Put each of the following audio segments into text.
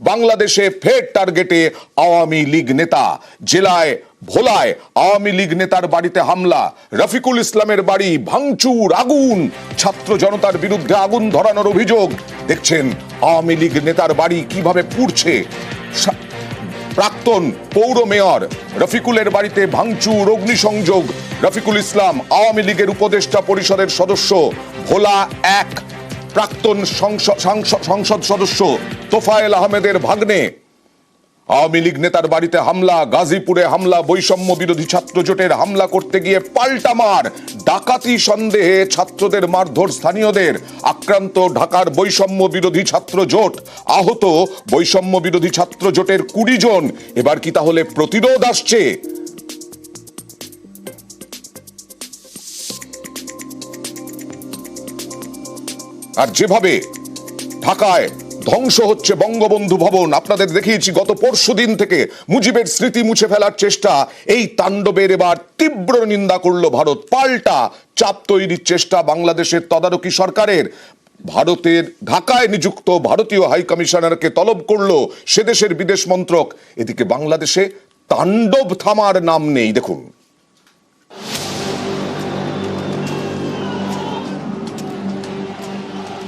বাংলাদেশে ফের টার্গেটে আওয়ামী লীগ নেতা। জেলায় ভোলায় আওয়ামী লীগ নেতার বাড়িতে হামলা। রফিকুল ইসলামের বাড়ি ভাঙচুর, আগুন। ছাত্র জনতার বিরুদ্ধে আগুন ধরানোর অভিযোগ। দেখছেন আওয়ামী লীগ নেতার বাড়ি কীভাবে পুড়ছে। প্রাক্তন পৌর মেয়র রফিকুলের বাড়িতে ভাঙচুর, অগ্নিসংযোগ। রফিকুল ইসলাম আওয়ামী লীগের উপদেষ্টা পরিষদের সদস্য। ভোলা এক প্রাক্তন সংস- সংসদ সদস্য। তোফায়েল আহমেদের ভাগ্নে। আওয়ামী লীগ নেতার বাড়িতে হামলা, গাজীপুরে হামলা, বৈষম্য বিরোধী ছাত্র জোটের হামলা করতে গিয়ে পাল্টা মার, ডাকাতি সন্দেহে ছাত্রদের মারধর স্থানীয়দের, আক্রান্ত ঢাকার বৈষম্য বিরোধী ছাত্র জোট, আহত বৈষম্য বিরোধী ছাত্র জোটের কুড়ি জন। এবার কি তাহলে প্রতিরোধ আসছে? আর যেভাবে ঢাকায় ধ্বংস হচ্ছে বঙ্গবন্ধু ভবন। আপনাদের দেখিয়েছি, গত পরশু দিন থেকে মুজিবের স্মৃতি মুছে ফেলার চেষ্টা। এই তাণ্ডবের এবার তীব্র নিন্দা করল ভারত। পাল্টা চাপ তৈরির চেষ্টা বাংলাদেশের তদারকি সরকারের। ভারতের ঢাকায় নিযুক্ত ভারতীয় হাই কমিশনারকে তলব করল সে দেশের বিদেশ মন্ত্রক। এদিকে বাংলাদেশে তাণ্ডব থামার নাম নেই, দেখুন।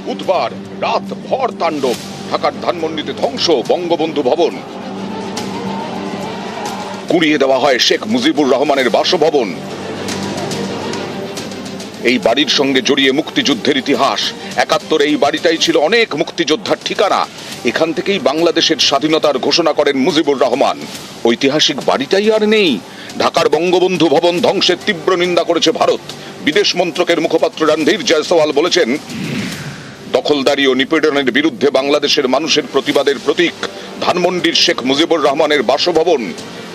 বুধবার রাত ভর তাণ্ডব। ঢাকার ধানমন্ডিতে ধ্বংস বঙ্গবন্ধু ভবন। কুড়িয়ে দেওয়া হয় শেখ মুজিবুর রহমানের বাসভবন। এই বাড়ির সঙ্গে জড়িয়ে মুক্তিযুদ্ধের ইতিহাস। একাত্তর এই বাড়িটাই ছিল অনেক মুক্তিযোদ্ধার ঠিকানা। এখান থেকেই বাংলাদেশের স্বাধীনতার ঘোষণা করেন মুজিবুর রহমান। ঐতিহাসিক বাড়িটাই আর নেই। ঢাকার বঙ্গবন্ধু ভবন ধ্বংসের তীব্র নিন্দা করেছে ভারত। বিদেশ মন্ত্রকের মুখপাত্র রণধীর জয়সওয়াল বলেছেন দখলদারি ও নিপীড়নের বিরুদ্ধে বাংলাদেশের মানুষের প্রতিবাদের প্রতীক ধানমন্ডির শেখ মুজিবুর রহমানের বাসভবন।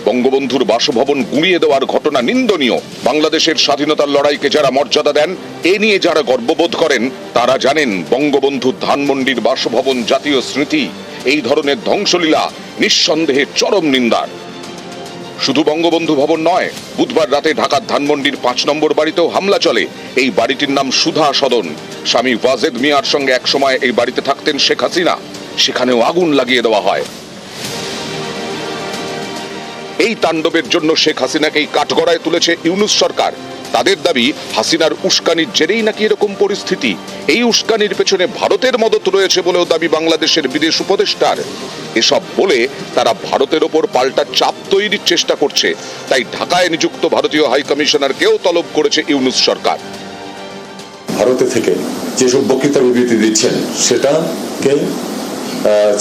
বঙ্গবন্ধুর বাসভবন গুঁড়িয়ে দেওয়ার ঘটনা নিন্দনীয়। বাংলাদেশের স্বাধীনতার লড়াইকে যারা মর্যাদা দেন, এ নিয়ে যারা গর্ববোধ করেন, তারা জানেন বঙ্গবন্ধু ধানমন্ডির বাসভবন জাতীয় স্মৃতি। এই ধরনের ধ্বংসলীলা নিঃসন্দেহে চরম নিন্দার। শুধু বঙ্গবন্ধু ভবন নয়, বুধবার রাতে ঢাকার ধানমন্ডির পাঁচ নম্বর বাড়িতেও হামলা চলে। এই বাড়িটির নাম সুধা সদন। স্বামী ওয়াজেদ মিয়ার সঙ্গে একসময় এই বাড়িতে থাকতেন শেখ হাসিনা। সেখানেও আগুন লাগিয়ে দেওয়া হয়। এই তাণ্ডবের জন্য শেখ হাসিনাকেই কাঠগড়ায় তুলেছে ইউনুস সরকার। তাদের দাবি, হাসিনার উস্কানির জেরেই নাকি এরকম পরিস্থিতি। এই উস্কানির পেছনে ভারতের মদত রয়েছে বলেও দাবি বাংলাদেশের বিদেশ উপদেষ্টার। এসব বলে তারা ভারতের ওপর পাল্টা চাপ তৈরির চেষ্টা করছে। তাই ঢাকায় নিযুক্ত ভারতীয় হাই কমিশনারকেও তলব করেছে ইউনুস সরকার। ভারতে থেকে যেসব বক্তৃতা বিবৃতি দিচ্ছেন, সেটাকে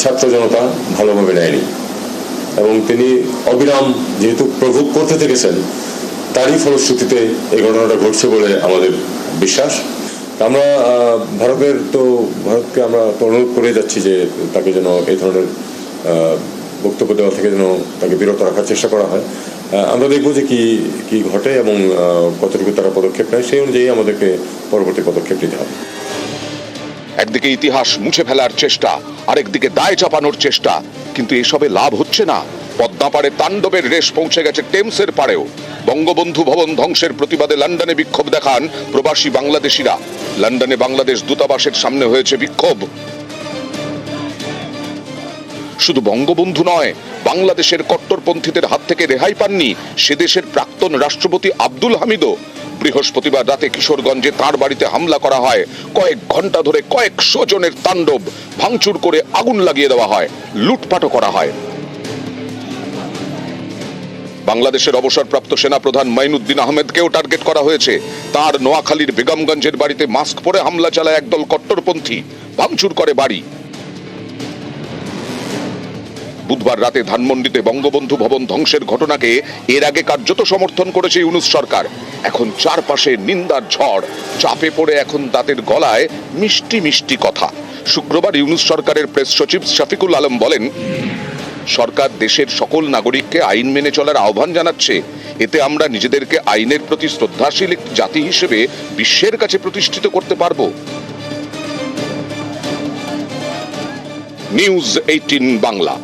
ছাত্র জনতা ভালোভাবে নেয়নি। এবং তিনি অবিরাম যেহেতু প্রভোগ করতে থেকেছেন তারই ফলশ্রুতিতে এই ঘটনাটা ঘটছে বলে আমাদের বিশ্বাস। আমরা ভারতের তো, ভারতকে আমরা তো অনুরোধ করে যাচ্ছি যে তাকে যেন এই ধরনের বক্তব্য দেওয়া থেকে যেন তাকে বিরত রাখার চেষ্টা করা হয়। আমরা দেখব যে কি কি ঘটে এবং কতটুকু তারা পদক্ষেপ নেয়, সেই অনুযায়ী আমাদেরকে পরবর্তী পদক্ষেপ নিতে হবে। একদিকে ইতিহাস মুছে ফেলার চেষ্টা, আরেকদিকে দায় চাপানোর চেষ্টা, কিন্তু এসবে লাভ হচ্ছে না। পদ্মা পাড়ে তাণ্ডবের রেশ পৌঁছে গেছে টেমসের পাড়েও। বঙ্গবন্ধু ভবন ধ্বংসের প্রতিবাদে লন্ডনে বিক্ষোভ দেখান প্রবাসী বাংলাদেশিরা। লন্ডনে বাংলাদেশ দূতাবাসের সামনে হয়েছে বিক্ষোভ। শুধু বঙ্গবন্ধু নয়, বাংলাদেশের কট্টরপন্থীদের হাত থেকে রেহাই পাননি সে দেশের প্রাক্তন রাষ্ট্রপতি আব্দুল হামিদও। বৃহস্পতিবার রাতে কিশোরগঞ্জে তার বাড়িতে হামলা করা হয়। কয়েক ঘণ্টা ধরে কয়েকশো জনের তাণ্ডব ভাঙচুর করে আগুন লাগিয়ে দেওয়া হয়। লুটপাটও করা হয়। বাংলাদেশের অবসরপ্রাপ্ত সেনাপ্রধান মাইনুদ্দিন আহমেদকেও টার্গেট করা হয়েছে। তার নোয়াখালীর বেগমগঞ্জের বাড়িতে মাস্ক পরে হামলা চালায় একদল কট্টরপন্থী। ভাঙচুর করে বাড়ি। বুধবার রাতে ধানমন্ডিতে বঙ্গবন্ধু ভবন ধ্বংসের ঘটনাকে এর আগে কার্যত সমর্থন করেছে ইউনুস সরকার। এখন চারপাশে নিন্দার ঝড়, চাপে পড়ে এখন তাদের গলায় মিষ্টি মিষ্টি কথা। শুক্রবার ইউনুস সরকারের প্রেস সচিব শফিকুল আলম বলেন সরকার দেশের সকল নাগরিককে আইন মেনে চলার আহ্বান জানাচ্ছে। এতে আমরা নিজেদেরকে আইনের প্রতি শ্রদ্ধাশীল জাতি হিসেবে বিশ্বের কাছে প্রতিষ্ঠিত করতে পারব। News eighteen Bangla.